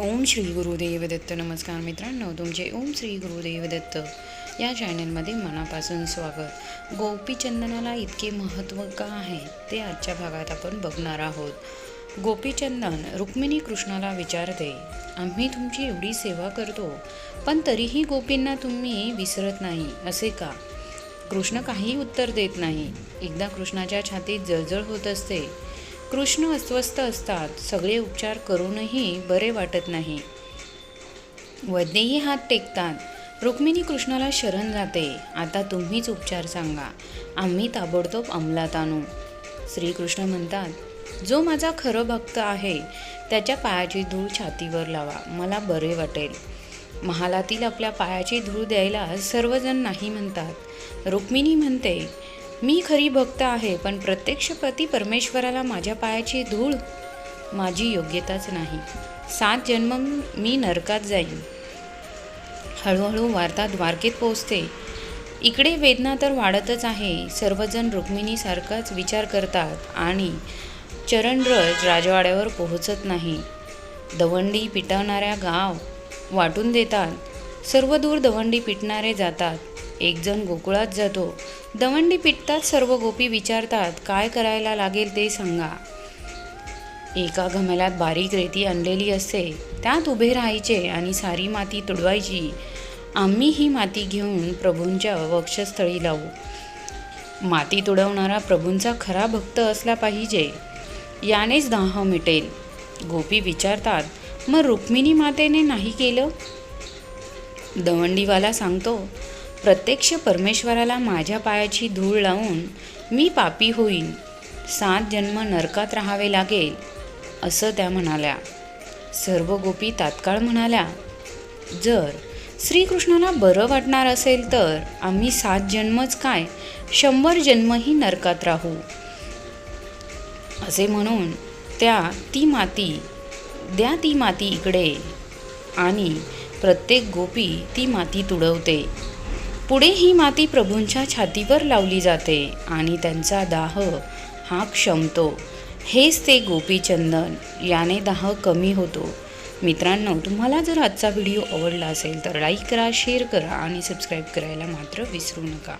ओम श्री गुरुदेव दत्त. नमस्कार मित्रांनो तुमचे ओम श्री गुरुदेव दत्त या चॅनलमध्ये मनापासून स्वागत. गोपीचंदनाला इतके महत्त्व का आहे ते आजच्या भागात आपण बघणार आहोत. गोपीचंदन रुक्मिणी कृष्णाला विचारते आम्ही तुमची एवढी सेवा करतो पण तरीही गोपींना तुम्ही विसरत नाही असे का? कृष्ण काही उत्तर देत नाही. एकदा कृष्णाच्या छातीत जळजळ होत असते. कृष्ण अस्वस्थ असतात. सगळे उपचार करूनही बरे वाटत नाही. वैद्यही हात टेकतात. रुक्मिणी कृष्णाला शरण जाते. आता तुम्हीच उपचार सांगा. आम्ही ताबडतोब अंमलात आणू. श्रीकृष्ण म्हणतात जो माझा खरं भक्त आहे त्याच्या पायाची धूळ छातीवर लावा. मला बरे वाटेल. महालातील आपल्या पायाची धूळ द्यायला सर्वजण नाही म्हणतात. रुक्मिणी म्हणते मी खरी भक्त आहे पण प्रत्यक्षपती परमेश्वराला माझ्या पायाची धूळ माझी योग्यताच नाही. सात जन्म मी नरकात जाईन. हळूहळू वार्ता द्वारकेत पोचते इकडे वेदना तर वाढतच आहे. सर्वजण रुक्मिणीसारखाच विचार करतात आणि चरणरज राजवाड्यावर पोहोचत नाही. दवंडी पिटवणाऱ्या गाव वाटून देतात. सर्व दूर दवंडी पिटणारे जातात. एकजण गोकुळात जातो. दवंडी पिटतात सर्व गोपी विचारतात काय करायला लागेल ते सांगा. एका घमेल्यात बारीक रेती आणलेली असते. त्यात उभे राहायचे आणि सारी माती तुडवायची. आम्ही ही माती घेऊन प्रभूंच्या वक्षस्थळी लावू. माती तुडवणारा प्रभूंचा खरा भक्त असला पाहिजे. यानेच दाह मिटेल. गोपी विचारतात मग रुक्मिणी मातेने नाही केलं? दवंडीवाला सांगतो प्रत्यक्ष परमेश्वराला माझ्या पायाची धूळ लावून मी पापी होईन. सात जन्म नरकात राहावे लागेल असं त्या म्हणाल्या. सर्व गोपी तात्काळ म्हणाल्या जर श्रीकृष्णाला बरं वाटणार असेल तर आम्ही सात जन्मच काय शंभर जन्मही नरकात राहू. असे म्हणून त्या ती माती द्या ती माती इकडे. आणि प्रत्येक गोपी ती माती तुडवते. पुढे ही माती प्रभूंच्या छातीवर लावली जाते आणि त्यांचा दाह हा क्षमतो. हेच ते गोपीचंदन. याने दाह कमी होतो. मित्रांनो तुम्हाला जर आजचा व्हिडिओ आवडला असेल तर लाईक करा शेअर करा आणि सबस्क्राईब करायला मात्र विसरू नका.